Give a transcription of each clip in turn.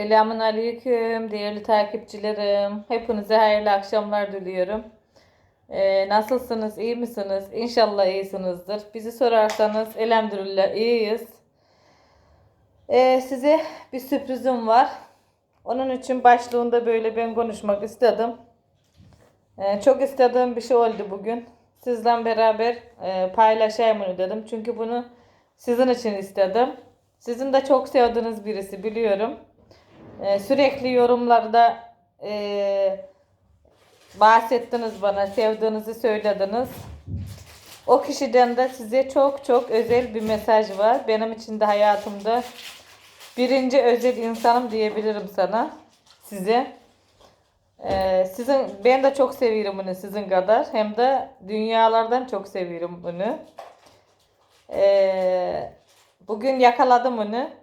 Selamun Aleyküm değerli takipçilerim. Hepinize hayırlı akşamlar diliyorum. Ee, nasılsınız? iyi misiniz? İnşallah iyisinizdir. Bizi sorarsanız elhamdülillah iyiyiz. Ee, size bir sürprizim var. Onun için başlığında böyle ben konuşmak istedim. Ee, çok istediğim bir şey oldu bugün. Sizle beraber e, paylaşayım onu dedim. Çünkü bunu sizin için istedim. Sizin de çok sevdiğiniz birisi biliyorum. Ee, sürekli yorumlarda e, bahsettiniz bana, sevdiğinizi söylediniz. O kişiden de size çok çok özel bir mesaj var. Benim için de hayatımda birinci özel insanım diyebilirim sana, size. Ee, sizin ben de çok seviyorum bunu sizin kadar. Hem de dünyalardan çok seviyorum bunu. Ee, bugün yakaladım onu.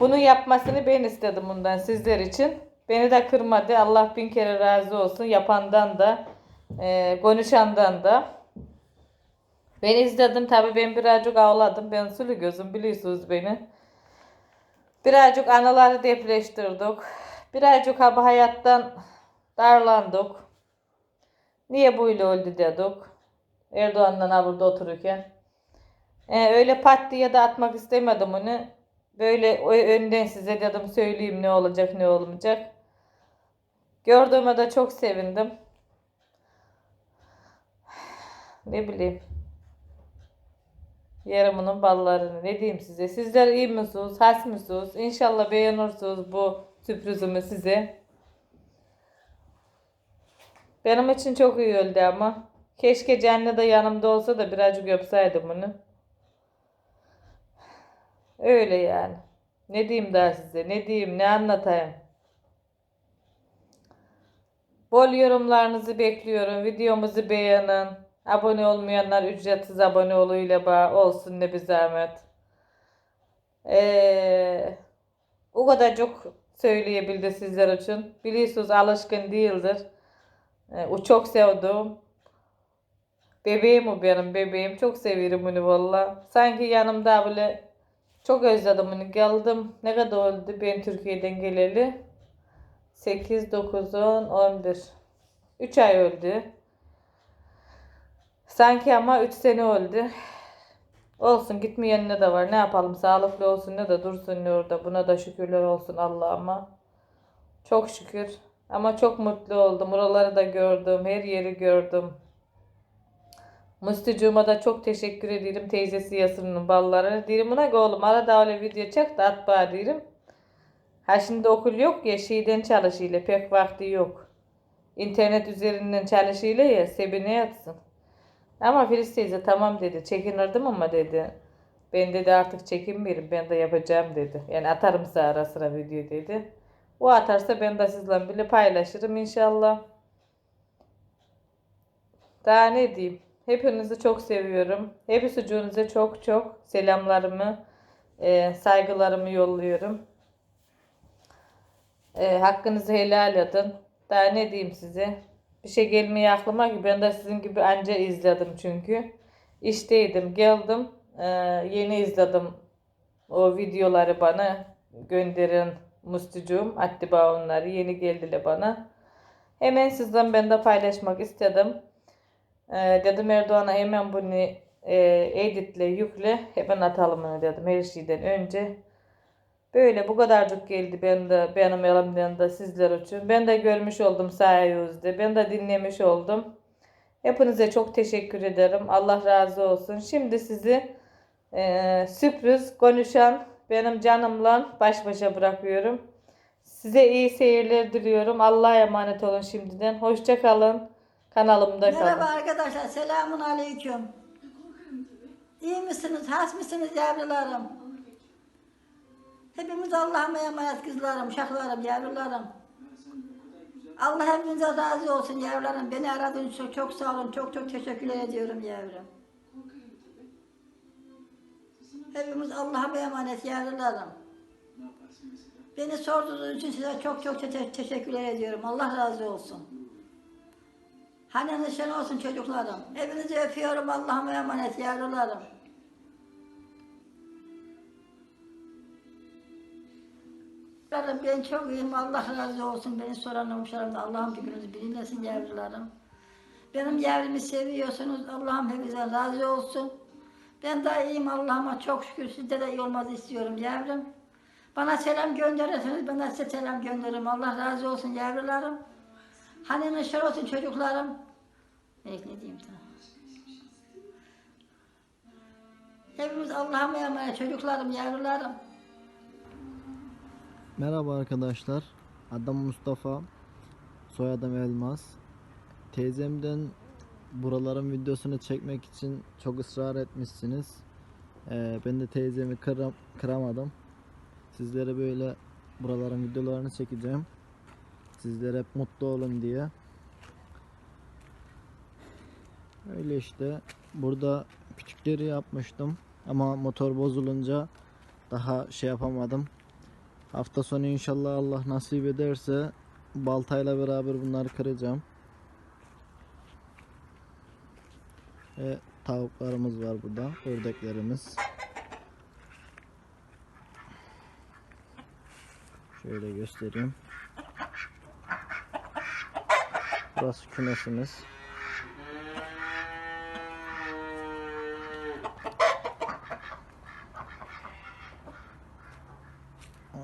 Bunu yapmasını ben istedim bundan sizler için. Beni de kırmadı. Allah bin kere razı olsun. Yapandan da, e, konuşandan da. Ben izledim tabi ben birazcık ağladım. Ben sulu gözüm biliyorsunuz beni. Birazcık anıları depreştirdik. Birazcık abi hayattan darlandık. Niye böyle oldu dedik. Erdoğan'la burada otururken. Ee, öyle pat diye de atmak istemedim onu. Böyle önden size dedim söyleyeyim ne olacak ne olmayacak. Gördüğüme de çok sevindim. Ne bileyim. Yarımının ballarını ne diyeyim size. Sizler iyi misiniz? Has mısınız? İnşallah beğenirsiniz bu sürprizimi size. Benim için çok iyi oldu ama. Keşke Cennet de yanımda olsa da birazcık öpseydim bunu. Öyle yani. Ne diyeyim daha size? Ne diyeyim? Ne anlatayım? Bol yorumlarınızı bekliyorum. Videomuzu beğenin. Abone olmayanlar ücretsiz abone oluyla bağ olsun ne bir zahmet. Ee, o kadar çok söyleyebildi sizler için. Biliyorsunuz alışkın değildir. Ee, o çok sevdim. Bebeğim o benim bebeğim. Çok seviyorum onu valla. Sanki yanımda böyle çok özledim onu. Geldim. Ne kadar oldu ben Türkiye'den geleli? 8, 9, 10, 11. 3 ay oldu. Sanki ama 3 sene oldu. Olsun gitmeyenine de var. Ne yapalım sağlıklı olsun ne de dursun ne orada. Buna da şükürler olsun Allah'ıma. Çok şükür. Ama çok mutlu oldum. Oraları da gördüm. Her yeri gördüm. Musticuğuma da çok teşekkür ederim. Teyzesi Yasır'ın balları. Dirim buna oğlum arada öyle video çek de at bana derim. Ha şimdi okul yok ya şeyden çalışıyla pek vakti yok. İnternet üzerinden çalışıyla ya sebine yatsın. Ama Filiz teyze tamam dedi. Çekinirdim ama dedi. Ben dedi artık çekinmiyorum. Ben de yapacağım dedi. Yani atarım size ara sıra video dedi. O atarsa ben de sizle bile paylaşırım inşallah. Daha ne diyeyim? Hepinizi çok seviyorum. Hepinize çok çok selamlarımı, e, saygılarımı yolluyorum. E, hakkınızı helal edin. Daha ne diyeyim size? Bir şey gelmiyor aklıma ki ben de sizin gibi anca izledim çünkü. İşteydim, geldim. E, yeni izledim o videoları bana gönderin Musticuğum. Attiba onları yeni geldiler bana. Hemen sizden ben de paylaşmak istedim. Ee, dedim Erdoğan'a hemen bunu e, editle yükle hemen atalım onu dedim her şeyden önce. Böyle bu kadarcık geldi ben de benim elimden de sizler için. Ben de görmüş oldum sayenizde. Ben de dinlemiş oldum. Hepinize çok teşekkür ederim. Allah razı olsun. Şimdi sizi e, sürpriz konuşan benim canımla baş başa bırakıyorum. Size iyi seyirler diliyorum. Allah'a emanet olun şimdiden. Hoşça kalın. Kanalımda kalın. Merhaba arkadaşlar, selamun aleyküm. İyi misiniz, has mısınız yavrularım? Hepimiz Allah'ıma emanet kızlarım, şahlarım, yavrularım. Allah hepinize razı olsun yavrularım. Beni aradığınız için çok, sağ olun, çok çok teşekkürler ediyorum yavrum. Hepimiz Allah'a emanet yavrularım. Beni sorduğunuz için size çok çok te- teşekkürler ediyorum. Allah razı olsun. Hani nişan olsun çocuklarım. Hepinizi öpüyorum Allah'ıma emanet yavrularım. Canım ben çok iyiyim. Allah razı olsun. Beni soran olmuşlarım da Allah'ım gününüzü bilinmesin yavrularım. Benim yavrumu seviyorsunuz. Allah'ım hepinize razı olsun. Ben de iyiyim Allah'ıma çok şükür. Sizde de iyi olmanızı istiyorum yavrum. Bana selam gönderirseniz ben de size selam gönderirim. Allah razı olsun yavrularım. Hani neşer olsun çocuklarım. Evet ne diyeyim sana. Hepimiz Allah'a emanet çocuklarım, yavrularım. Merhaba arkadaşlar. Adım Mustafa. Soyadım Elmas. Teyzemden buraların videosunu çekmek için çok ısrar etmişsiniz. Ee, ben de teyzemi kıram, kıramadım. Sizlere böyle buraların videolarını çekeceğim. Sizler hep mutlu olun diye. Öyle işte. Burada küçükleri yapmıştım. Ama motor bozulunca daha şey yapamadım. Hafta sonu inşallah Allah nasip ederse baltayla beraber bunları kıracağım. Ve tavuklarımız var burada. Ördeklerimiz. Şöyle göstereyim. Burası kümesimiz.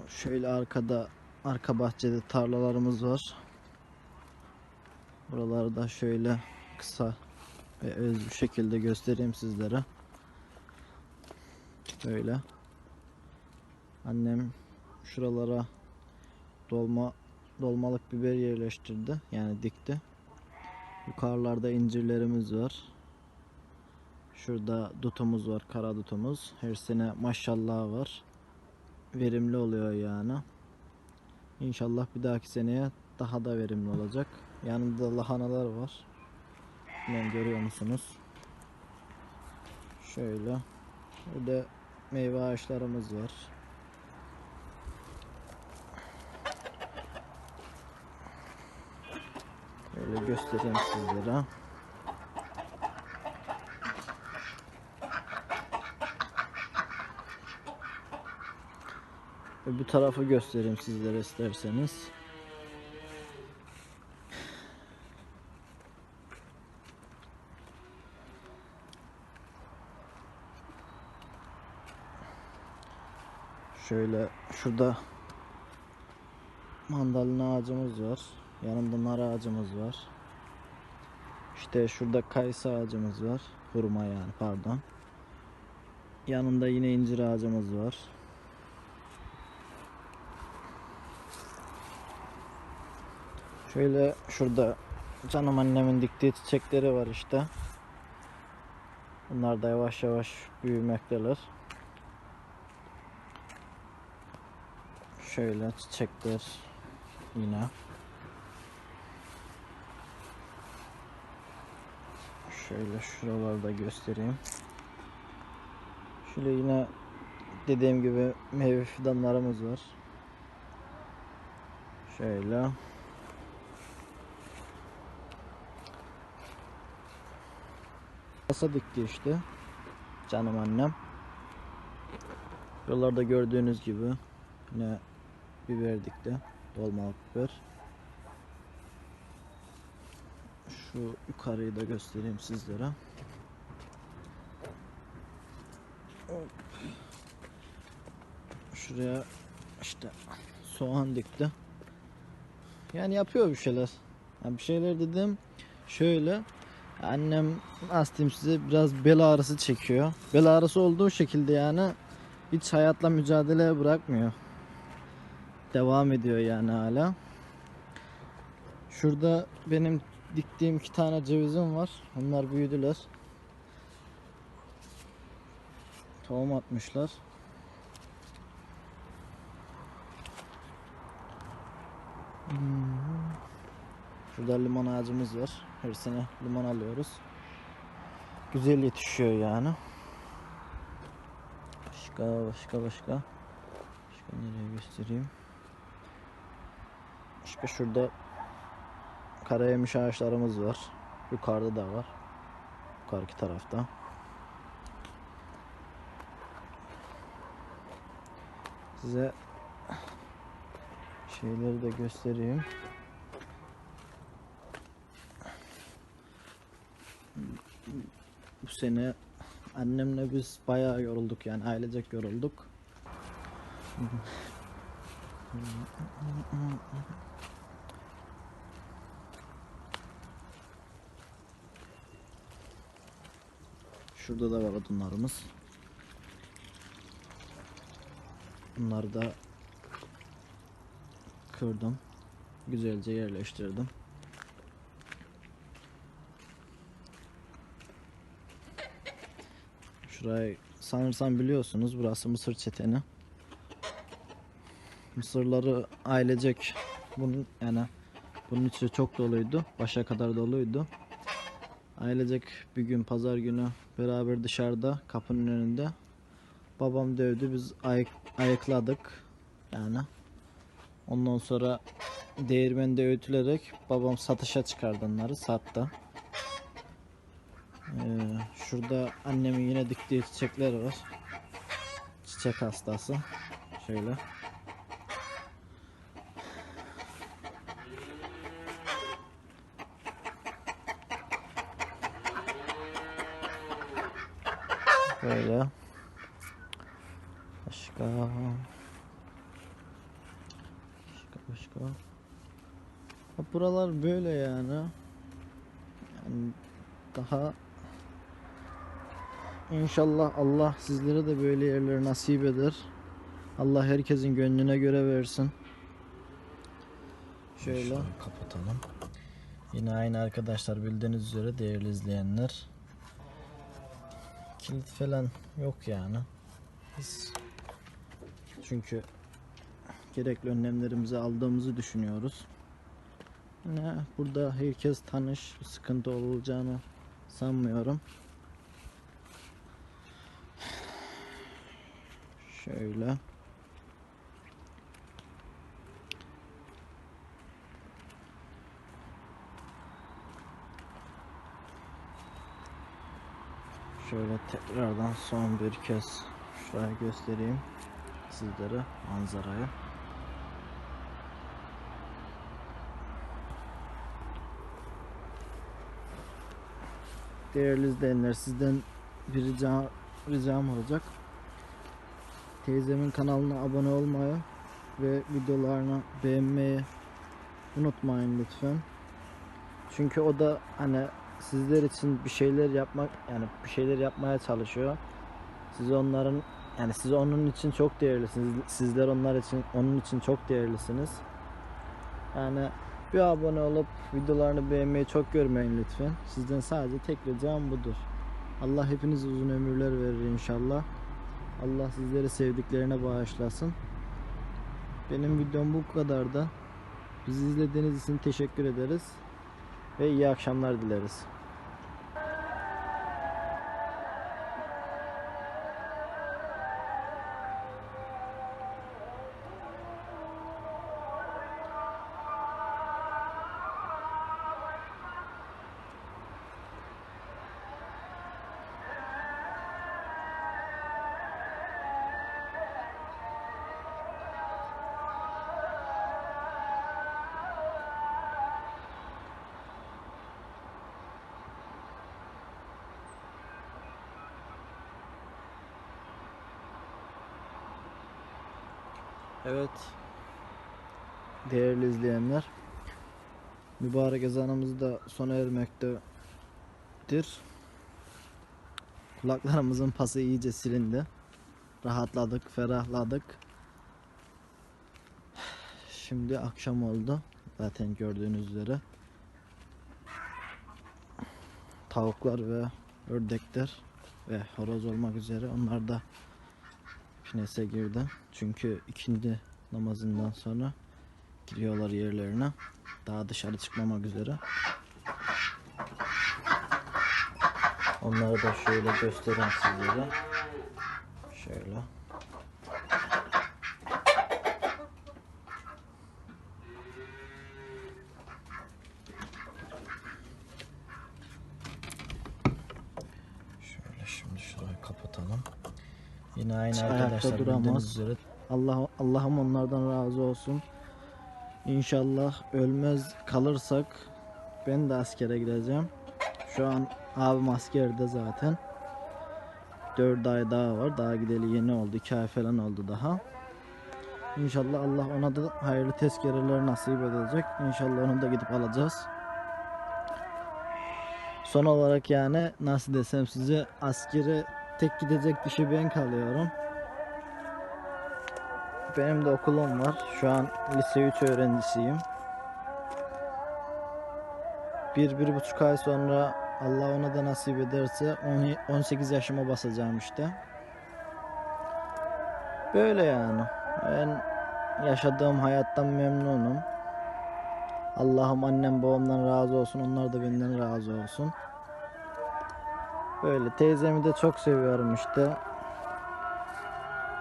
Şöyle arkada arka bahçede tarlalarımız var. Buraları da şöyle kısa ve öz şekilde göstereyim sizlere. Böyle. Annem şuralara dolma dolmalık biber yerleştirdi. Yani dikti. Yukarılarda incirlerimiz var. Şurada dutumuz var, kara dutumuz. Her sene maşallah var verimli oluyor yani. İnşallah bir dahaki seneye daha da verimli olacak. Yanında lahanalar var. Bilmiyorum görüyor musunuz? Şöyle. Burada meyve ağaçlarımız var. Böyle göstereyim sizlere. Öbür tarafı göstereyim sizlere isterseniz. Şöyle şurada mandalina ağacımız var. Yanında nar ağacımız var. İşte şurada kayısı ağacımız var. Hurma yani pardon. Yanında yine incir ağacımız var. Şöyle şurada canım annemin diktiği çiçekleri var işte. Bunlar da yavaş yavaş büyümekteler. Şöyle çiçekler yine. Şöyle şuralarda göstereyim. Şöyle yine dediğim gibi meyve fidanlarımız var. Şöyle. Kasa dikti işte. Canım annem. Yollarda gördüğünüz gibi yine biber dikti. Dolmalık biber. Şu yukarıyı da göstereyim sizlere. Şuraya işte soğan dikti. Yani yapıyor bir şeyler. Yani bir şeyler dedim. Şöyle Annem diyeyim size biraz bel ağrısı çekiyor. Bel ağrısı olduğu şekilde yani hiç hayatla mücadele bırakmıyor. Devam ediyor yani hala. Şurada benim diktiğim iki tane cevizim var. Onlar büyüdüler. Tohum atmışlar. Şurada limon ağacımız var. Her sene limon alıyoruz. Güzel yetişiyor yani. Başka başka başka. Başka nereye göstereyim? Başka şurada karayemiş ağaçlarımız var. Yukarıda da var. Yukarıki tarafta. Size şeyleri de göstereyim. Bu sene annemle biz bayağı yorulduk yani ailecek yorulduk. Şurada da var odunlarımız. Bunları da kırdım. Güzelce yerleştirdim. Şurayı sanırsam biliyorsunuz burası mısır çeteni. Mısırları ailecek bunun yani bunun içi çok doluydu. Başa kadar doluydu. Ailecek bir gün pazar günü beraber dışarıda kapının önünde babam dövdü biz ayık, ayıkladık yani ondan sonra değirmende öğütülerek babam satışa çıkardı onları sattı. Ee, şurada annemin yine diktiği çiçekler var. Çiçek hastası. Şöyle. Böyle. Başka. Başka başka. Ha, Buralar böyle yani. Yani daha İnşallah Allah sizlere de böyle yerler nasip eder. Allah herkesin gönlüne göre versin. Şöyle kapatalım. Yine aynı arkadaşlar bildiğiniz üzere değerli izleyenler. Kilit falan yok yani. Biz çünkü gerekli önlemlerimizi aldığımızı düşünüyoruz. Ne burada herkes tanış, sıkıntı olacağını sanmıyorum. Şöyle. Şöyle tekrardan son bir kez şurayı göstereyim sizlere manzarayı. Değerli izleyenler sizden bir rica, ricam olacak. Teyzemin kanalına abone olmayı ve videolarını beğenmeyi unutmayın lütfen. Çünkü o da hani sizler için bir şeyler yapmak yani bir şeyler yapmaya çalışıyor. Siz onların yani siz onun için çok değerlisiniz. Sizler onlar için onun için çok değerlisiniz. Yani bir abone olup videolarını beğenmeyi çok görmeyin lütfen. Sizden sadece tek ricam budur. Allah hepinize uzun ömürler verir inşallah. Allah sizleri sevdiklerine bağışlasın. Benim videom bu kadar da. Bizi izlediğiniz için teşekkür ederiz. Ve iyi akşamlar dileriz. Evet. Değerli izleyenler. Mübarek ezanımız da sona ermektedir. Kulaklarımızın pası iyice silindi. Rahatladık, ferahladık. Şimdi akşam oldu. Zaten gördüğünüz üzere. Tavuklar ve ördekler ve horoz olmak üzere onlar da Pinese girdi. Çünkü ikindi namazından sonra giriyorlar yerlerine. Daha dışarı çıkmamak üzere. Onları da şöyle göstereyim sizlere. Şöyle şimdi şurayı kapatalım. Ayakta arkadaşlar duramaz. üzere Allah Allah'ım onlardan razı olsun. İnşallah ölmez kalırsak ben de askere gideceğim. Şu an abim askerde zaten. 4 ay daha var. Daha gideli yeni oldu. 2 ay falan oldu daha. İnşallah Allah ona da hayırlı tezkereler nasip edecek. İnşallah onu da gidip alacağız. Son olarak yani nasıl desem size askere tek gidecek kişi ben kalıyorum. Benim de okulum var. Şu an lise 3 öğrencisiyim. Bir, bir buçuk ay sonra Allah ona da nasip ederse on- 18 yaşıma basacağım işte. Böyle yani. Ben yaşadığım hayattan memnunum. Allah'ım annem babamdan razı olsun. Onlar da benden razı olsun. Böyle teyzemi de çok seviyorum işte.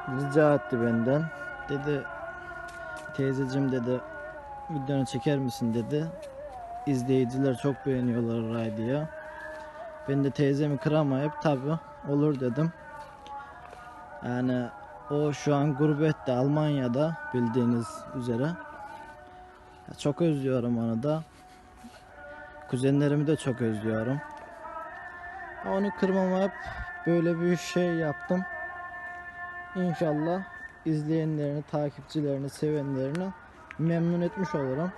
Rica etti benden. Dedi teyzecim dedi videonu çeker misin dedi. İzleyiciler çok beğeniyorlar Raydi'yi. Ben de teyzemi kıramayıp tabi olur dedim. Yani o şu an gurbette Almanya'da bildiğiniz üzere. Çok özlüyorum onu da. Kuzenlerimi de çok özlüyorum. Onu kırmamayıp böyle bir şey yaptım. İnşallah izleyenlerini, takipçilerini, sevenlerini memnun etmiş olurum.